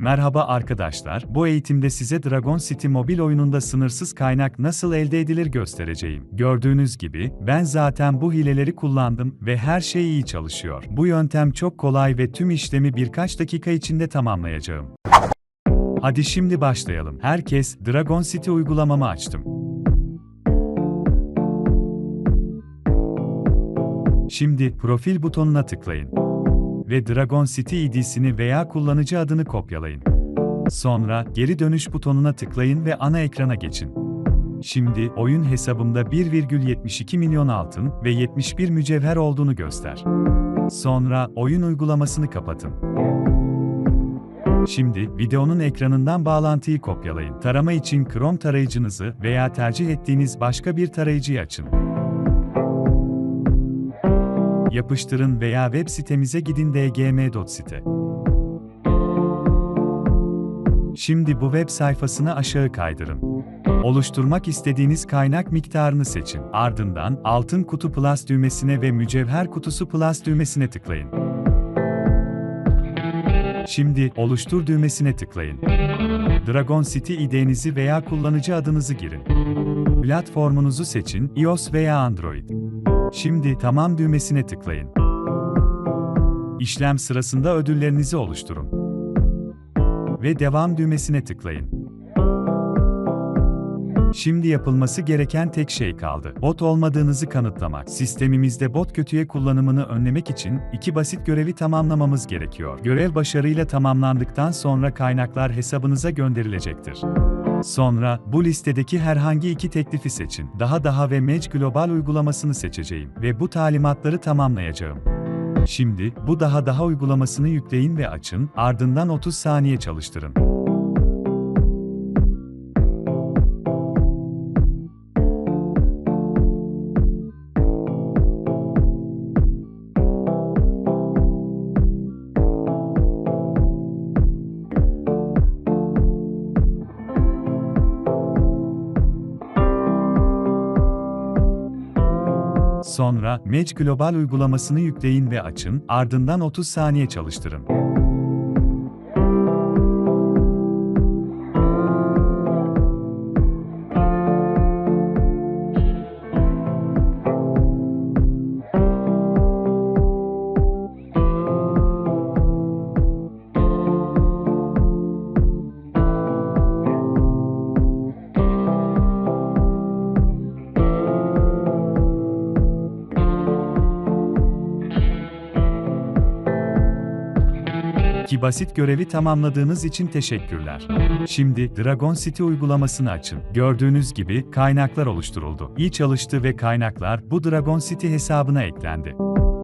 Merhaba arkadaşlar, bu eğitimde size Dragon City mobil oyununda sınırsız kaynak nasıl elde edilir göstereceğim. Gördüğünüz gibi, ben zaten bu hileleri kullandım ve her şey iyi çalışıyor. Bu yöntem çok kolay ve tüm işlemi birkaç dakika içinde tamamlayacağım. Hadi şimdi başlayalım. Herkes, Dragon City uygulamamı açtım. Şimdi, profil butonuna tıklayın ve Dragon City ID'sini veya kullanıcı adını kopyalayın. Sonra geri dönüş butonuna tıklayın ve ana ekrana geçin. Şimdi oyun hesabımda 1,72 milyon altın ve 71 mücevher olduğunu göster. Sonra oyun uygulamasını kapatın. Şimdi videonun ekranından bağlantıyı kopyalayın. Tarama için Chrome tarayıcınızı veya tercih ettiğiniz başka bir tarayıcıyı açın yapıştırın veya web sitemize gidin dgm.site. Şimdi bu web sayfasını aşağı kaydırın. Oluşturmak istediğiniz kaynak miktarını seçin. Ardından Altın Kutu Plus düğmesine ve Mücevher Kutusu Plus düğmesine tıklayın. Şimdi Oluştur düğmesine tıklayın. Dragon City ID'nizi veya kullanıcı adınızı girin. Platformunuzu seçin, iOS veya Android. Şimdi Tamam düğmesine tıklayın. İşlem sırasında ödüllerinizi oluşturun. Ve Devam düğmesine tıklayın. Şimdi yapılması gereken tek şey kaldı. Bot olmadığınızı kanıtlamak. Sistemimizde bot kötüye kullanımını önlemek için iki basit görevi tamamlamamız gerekiyor. Görev başarıyla tamamlandıktan sonra kaynaklar hesabınıza gönderilecektir. Sonra, bu listedeki herhangi iki teklifi seçin. Daha daha ve Match Global uygulamasını seçeceğim ve bu talimatları tamamlayacağım. Şimdi, bu daha daha uygulamasını yükleyin ve açın, ardından 30 saniye çalıştırın. Sonra Match Global uygulamasını yükleyin ve açın, ardından 30 saniye çalıştırın. Ki basit görevi tamamladığınız için teşekkürler. Şimdi Dragon City uygulamasını açın. Gördüğünüz gibi kaynaklar oluşturuldu. İyi çalıştı ve kaynaklar bu Dragon City hesabına eklendi.